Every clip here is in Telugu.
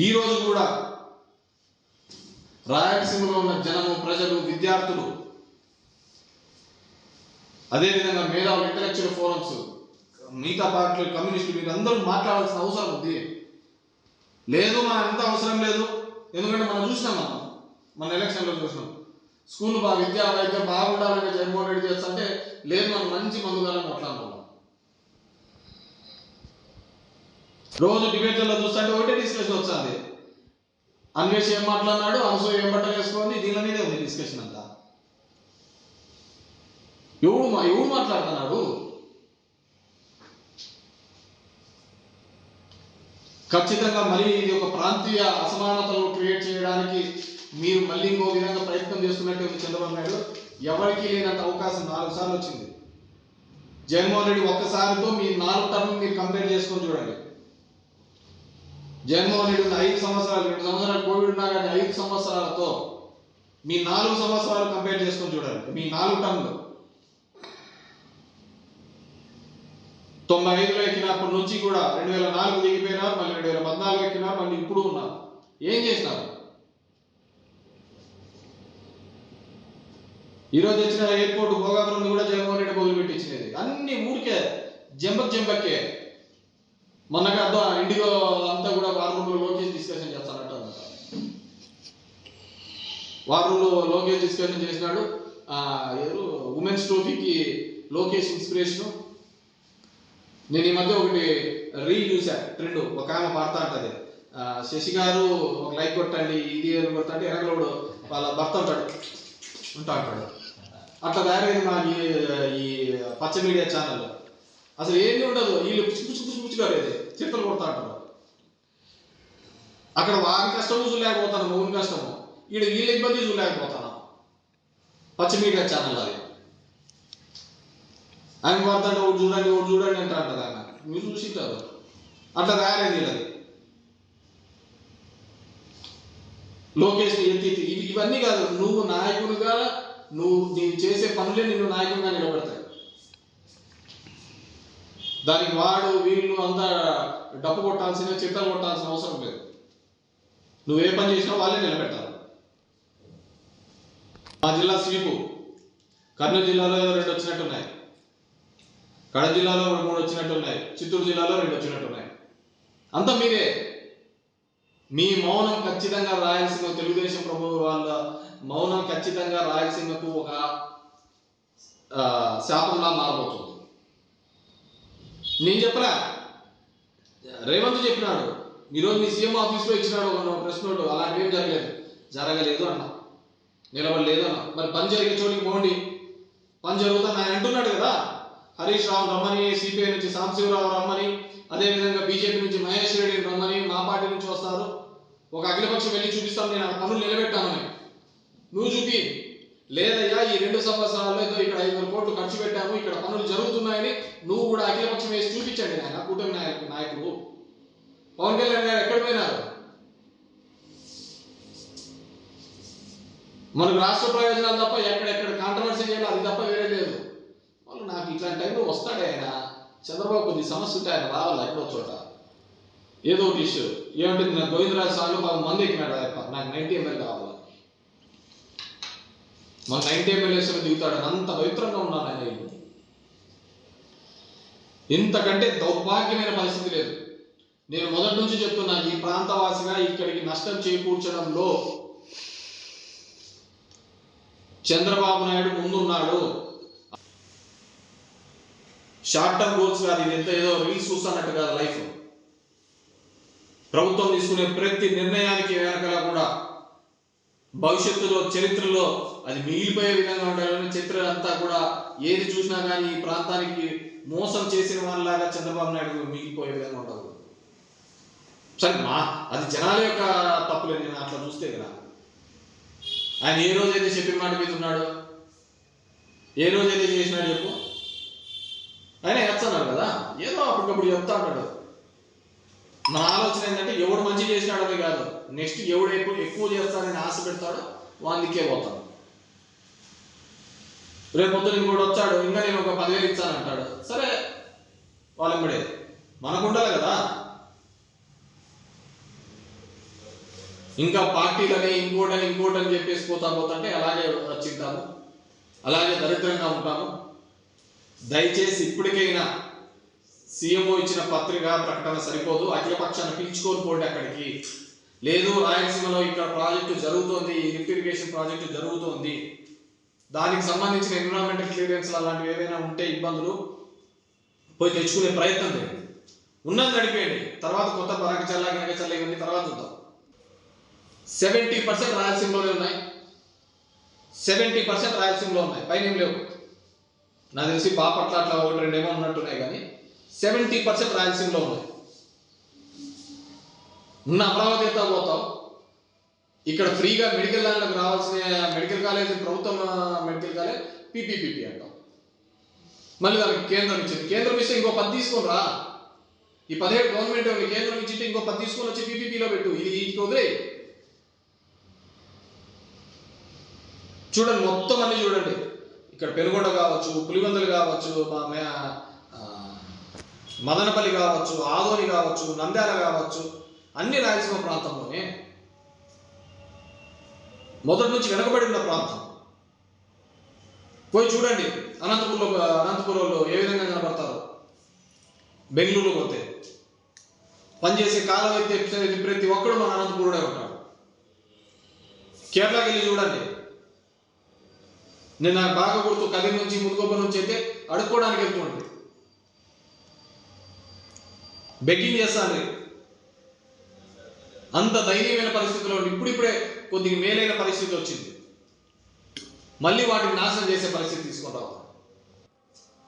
ఈరోజు కూడా రాయలసీమలో ఉన్న జనము ప్రజలు విద్యార్థులు అదేవిధంగా మేధావులు ఇంటలెక్చువల్ ఫోరమ్స్ మిగతా పార్టీలు కమ్యూనిస్టులు మీరు అందరూ మాట్లాడాల్సిన అవసరం ఉంది. లేదు మనం ఎంత అవసరం లేదు. ఎందుకంటే మనం చూసినాం మనం. మన ఎలక్షన్లో చూసినాం. స్కూల్ బాగా విద్యా వైద్యం బాగుండాలని జగన్మోహన్ రెడ్డి చేస్తుంటే లేదు మనం మంచి మందుగాలని కొట్లాడుకున్నాం రోజు డిబేట్లలో చూస్తుంటే ఒకటే డిస్కషన్ వస్తుంది. అన్వేష్ ఏం మాట్లాడినాడు? అనసూయ ఏం బట్టలు వేసుకోండి దీని మీదే ఉంది డిస్కషన్ అంతా. ఎవడు మా ఎవడు మాట్లాడుతున్నాడు? ఖచ్చితంగా మళ్ళీ ఇది ఒక ప్రాంతీయ అసమానతలు క్రియేట్ చేయడానికి మీరు మళ్ళీ ఇంకో విధంగా ప్రయత్నం చేస్తున్నట్టు చంద్రబాబు నాయుడు. ఎవరికి లేనంత అవకాశం నాలుగు సార్లు వచ్చింది. జగన్మోహన్ రెడ్డి ఒక్కసారితో మీ నాలుగు టర్మ్ మీరు కంపేర్ చేసుకొని చూడండి. జగన్మోహన్ రెడ్డి ఐదు సంవత్సరాలు రెండు సంవత్సరాలు కోవిడ్ ఉన్నా కానీ ఐదు సంవత్సరాలతో మీ నాలుగు సంవత్సరాలు కంపేర్ చేసుకొని చూడండి మీ నాలుగు టన్నులు. తొంభై ఐదులో ఎక్కినప్పటి నుంచి కూడా రెండు వేల నాలుగు దిగిపోయినారు మళ్ళీ రెండు వేల పద్నాలుగు ఎక్కినారు మళ్ళీ ఇప్పుడు ఉన్నారు. ఏం చేసినారు ఈరోజు వచ్చిన ఎయిర్పోర్ట్ భోగాపురం కూడా జగన్మోహన్ రెడ్డి మొదలు పెట్టించినది. అన్ని ఊరికే జంబక్ జంబక్కే మొన్నగా ఇండిగో అంతా కూడా వార్ లోకేష్ డిస్కషన్ చేసినాడు. ఎవరు? ఉమెన్స్ ట్రోఫీకి లోకేష్ ఇన్స్పిరేషన్. నేను ఈ మధ్య ఒకటి రీల్ చూసా ట్రెండ్. ఒక ఆమె పాడుతా ఉంటది. శశి గారు ఒక లైక్ కొట్టండి ఇది అని కొడతా ఎనకలోడు వాళ్ళ భర్త ఉంటాడు. ఉంటా అంటాడు అట్లా తయారైంది మా ఈ ఈ పచ్చ మీడియా ఛానల్. అసలు ఏమీ ఉండదు? వీళ్ళు పుచ్చు పుచ్చు పుచ్చు పుచ్చుకోలేదు చిత్రలు కొడతా అంటారు అక్కడ వారి కష్టము చూడలేకపోతాను మౌని కష్టము. ఈడ వీళ్ళ ఇబ్బంది చూడలేకపోతున్నాం పచ్చ మీడియా ఛానల్ అది ఆయన వాడుతుంటే ఒకటి చూడండి ఒకటి చూడండి అంటే అంటది ఆయన మీరు చూసింటారు. అట్లా తయారైంది వీళ్ళది. లోకేష్ ఎత్తి ఇవి ఇవన్నీ కాదు నువ్వు నాయకునిగా నువ్వు నేను చేసే పనులే నిన్ను నాయకునిగా నిలబడతాయి. దానికి వాడు వీళ్ళు అంతా డబ్బు కొట్టాల్సిన చిట్టలు కొట్టాల్సిన అవసరం లేదు. నువ్వు ఏ పని చేసినా వాళ్ళే నిలబెట్టాలి. మా జిల్లా స్వీపు కర్నూలు జిల్లాలో రెండు వచ్చినట్టున్నాయి. కడప జిల్లాలో మూడు వచ్చినట్టున్నాయి. చిత్తూరు జిల్లాలో రెండు వచ్చినట్టున్నాయి. అంతా మీరే. మీ మౌనం ఖచ్చితంగా రాయలసీమ తెలుగుదేశం ప్రభు వాళ్ళ మౌనం ఖచ్చితంగా రాయలసీమకు ఒక శాపంలా మారబోతుంది. నేను చెప్పరా రేవంత్ చెప్పినాడు. ఈరోజు మీ సీఎం ఆఫీస్లో ఇచ్చినాడు ఒక ప్రశ్నోడు అలాంటివి ఏం జరగలేదు. జరగలేదు అన్నా. నిలబడలేదన్న మరి పని జరిగే చోటికి పోండి. పని జరుగుతుంది ఆయన అంటున్నాడు కదా. హరీష్ రావు రమ్మని సిపిఐ నుంచి సాంబశివరావు రమ్మని అదేవిధంగా బీజేపీ నుంచి మహేష్ రెడ్డిని రమ్మని మా పార్టీ నుంచి వస్తారు. ఒక అఖిలపక్షం వెళ్ళి చూపిస్తాను నేను ఆ పనులు నిలబెట్టామని నువ్వు చూపి. లేదయ్యా ఈ రెండు సంవత్సరాల్లో ఏదో ఇక్కడ ఐదు వేల కోట్లు ఖర్చు పెట్టాము ఇక్కడ పనులు జరుగుతున్నాయని నువ్వు కూడా అఖిలపక్షం వేసి చూపించండి ఆయన కూటమి నాయకు నాయకుడు. పవన్ కళ్యాణ్ గారు ఎక్కడ పోయినారు? మనకు రాష్ట్ర ప్రయోజనాలు తప్ప ఎక్కడెక్కడ కాంట్రవర్సీ చేయాలి అది తప్ప వేరే లేదు. వాళ్ళు నాకు ఇట్లాంటి టైంలో వస్తాడే ఆయన. చంద్రబాబు కొద్ది సమస్య ఉంటే ఆయన రావాలి ఎక్కడో చోట? ఏదో ఒకటి ఇష్యూ ఏమంటుంది నాకు గోవిందరాజు సార్లు బాగా మంది ఎక్కినాడు ఆయన నాకు నైన్టీ ఎంఎల్ కావాలి? మన నైన్టీ ఎంఎల్ఏస్ దిగుతాడు అంత పవిత్రంగా ఉన్నాను ఆయన ఇంతకంటే దౌర్భాగ్యమైన పరిస్థితి లేదు. నేను మొదటి నుంచి చెప్తున్నా ఈ ప్రాంతవాసిగా ఇక్కడికి నష్టం చేకూర్చడంలో చంద్రబాబు నాయుడు ముందున్నాడు. షార్ట్ టర్మ్ గోల్స్ కాదు ఇది ఎంత ఏదో రీల్స్ చూస్తున్నట్టు కాదు లైఫ్ ప్రభుత్వం తీసుకునే ప్రతి నిర్ణయానికి వెనకాల కూడా భవిష్యత్తులో చరిత్రలో అది మిగిలిపోయే విధంగా ఉండాలని చరిత్ర అంతా కూడా ఏది చూసినా కానీ ఈ ప్రాంతానికి మోసం చేసిన వాళ్ళలాగా చంద్రబాబు నాయుడు మిగిలిపోయే విధంగా ఉండదు సరే మా అది జనాల యొక్క తప్పులేదు నేను అట్లా చూస్తే కదా. ఆయన ఏ రోజైతే చెప్పిన మాట మీద ఉన్నాడు? ఏ రోజైతే చేసినాడు చెప్పు. ఆయన ఎత్తన్నాడు కదా? ఏదో అప్పటికప్పుడు చెప్తా ఉంటాడు. నా ఆలోచన ఏంటంటే ఎవడు మంచి చేసినాడని కాదు. నెక్స్ట్ ఎవడు ఎక్కువ ఎక్కువ చేస్తాడని ఆశ పెడతాడో వాందికే పోతాడు. రేపు పొద్దున ఇంకోటి వచ్చాడు ఇంకా నేను ఒక పదివేలు ఇచ్చానంటాడు. సరే వాళ్ళు మనకు ఉండాలి కదా? ఇంకా పార్టీలని ఇంకోటని ఇంకోటని చెప్పేసి పోతా పోతుంటే అలాగే వచ్చింటాము. అలాగే దరిద్రంగా ఉంటాము. దయచేసి ఇప్పటికైనా సీఎంఓ ఇచ్చిన పత్రిక ప్రకటన సరిపోదు. అఖిలపక్షాన్ని పిలుచుకొని పోండి అక్కడికి. లేదు రాయలసీమలో ఇక్కడ ప్రాజెక్టు జరుగుతోంది లిఫ్ట్ ఇరిగేషన్ ప్రాజెక్టు జరుగుతోంది. దానికి సంబంధించిన ఎన్విరాన్మెంటల్ క్లియరెన్స్ అలాంటివి ఏవైనా ఉంటే ఇబ్బందులు పోయి తెచ్చుకునే ప్రయత్నం చేయండి ఉన్నది నడిపేయండి. తర్వాత కొత్త పరకచల్ల గినకచల్ల ఇవన్నీ తర్వాత చూద్దాం. సెవెంటీ పర్సెంట్ రాయలసీమలోనే ఉన్నాయి. సెవెంటీ పర్సెంట్ రాయలసీమలో ఉన్నాయి. పైన ఏం లేవు. నాకు తెలిసి బాపట్ల అట్లా ఒకటి రెండేమో ఉన్నట్టున్నాయి కానీ సెవెంటీ పర్సెంట్ రాయలసీమలో ఉన్నాయి. ఉన్న అమరావతి అయితే పోతాం ఇక్కడ ఫ్రీగా మెడికల్ దాంట్లోకి రావాల్సిన మెడికల్ కాలేజ్ ప్రభుత్వం మెడికల్ కాలేజ్ పీపీపీపీ అంటాం. మళ్ళీ దానికి కేంద్రం ఇచ్చింది. కేంద్రం ఇస్తే ఇంకో పది తీసుకొని రా. ఈ పదిహేడు గవర్నమెంట్ కేంద్రం ఇచ్చింటే ఇంకో పది తీసుకొని వచ్చి పీపీపీలో పెట్టు. ఇది ఇంటికి వదిలే చూడండి మొత్తం అన్ని చూడండి. ఇక్కడ పెనుగొండ కావచ్చు పులివెందులు కావచ్చు మా మదనపల్లి కావచ్చు ఆదోని కావచ్చు నంద్యాల కావచ్చు అన్ని రాయలసీమ ప్రాంతంలోనే మొదటి నుంచి వెనకబడి ఉన్న ప్రాంతం. పోయి చూడండి అనంతపురంలో అనంతపురంలో ఏ విధంగా కనబడతారు. బెంగళూరులో పోతే. పనిచేసే కాలం అయితే ప్రతి ఒక్కడు మన అనంతపురుడే ఉంటాడు. కేరళకి వెళ్ళి చూడండి. నేను నాకు బాగా గుర్తు కదిరి నుంచి ముదుగొప్ప నుంచి అయితే అడుక్కోవడానికి వెళ్తుండే బెగ్గింగ్ చేస్తాను. అంత దైన్యమైన పరిస్థితిలో ఉండి ఇప్పుడిప్పుడే కొద్దిగా మేలైన పరిస్థితి వచ్చింది. మళ్ళీ వాటిని నాశనం చేసే పరిస్థితి తీసుకొని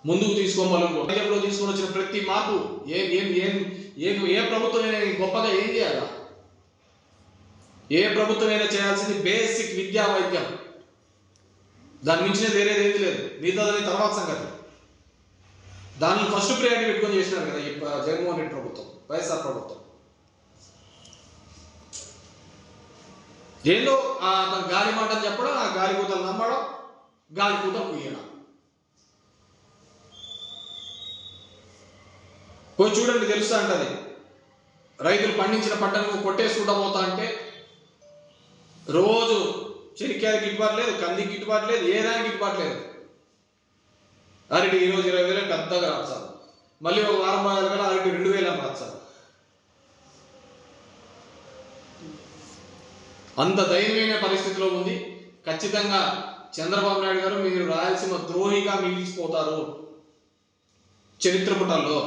ముందుకు తీసుకోవాలను బడ్జెట్లో తీసుకొని వచ్చిన ప్రతి మార్పు ఏం ఏం ఏం ఏం ఏ ప్రభుత్వమైనా గొప్పగా ఏం చేయాలా? ఏ ప్రభుత్వమైనా చేయాల్సింది బేసిక్ విద్యా వైద్యం. దాని మించిన వేరేది ఏది లేదు. మిగతాదని తర్వాత సంగతి. దాన్ని ఫస్ట్ ప్రియారిటీ పెట్టుకొని చేసినారు కదా ఈ జగన్మోహన్ రెడ్డి ప్రభుత్వం వైఎస్ఆర్ ప్రభుత్వం. ఏందో ఆ అతను గాలి మాటలు చెప్పడం ఆ గాలి కూతలు నమ్మడం గాలి కూతలు కుయ్యడం. పోయి చూడండి తెలుస్తా అంటది రైతులు పండించిన పంటను కొట్టేసుకుంటా పోతా అంటే రోజు చెనిక్కాయ గిట్టుబాటు లేదు కంది గిట్టుబాటు లేదు ఏ దానికి గిట్టుబాటు లేదు. అరటి ఈరోజు ఇరవై వేలు పెద్దగా రాస్తారు మళ్ళీ ఒక వారం రోజులు కూడా అరటి రెండు వేలు అని రాస్తారు అంత దయనీయమైన పరిస్థితిలో ఉంది. ఖచ్చితంగా చంద్రబాబు నాయుడు గారు మీరు రాయలసీమ ద్రోహిగా మిగిలిచిపోతారు చరిత్ర పుటల్లో.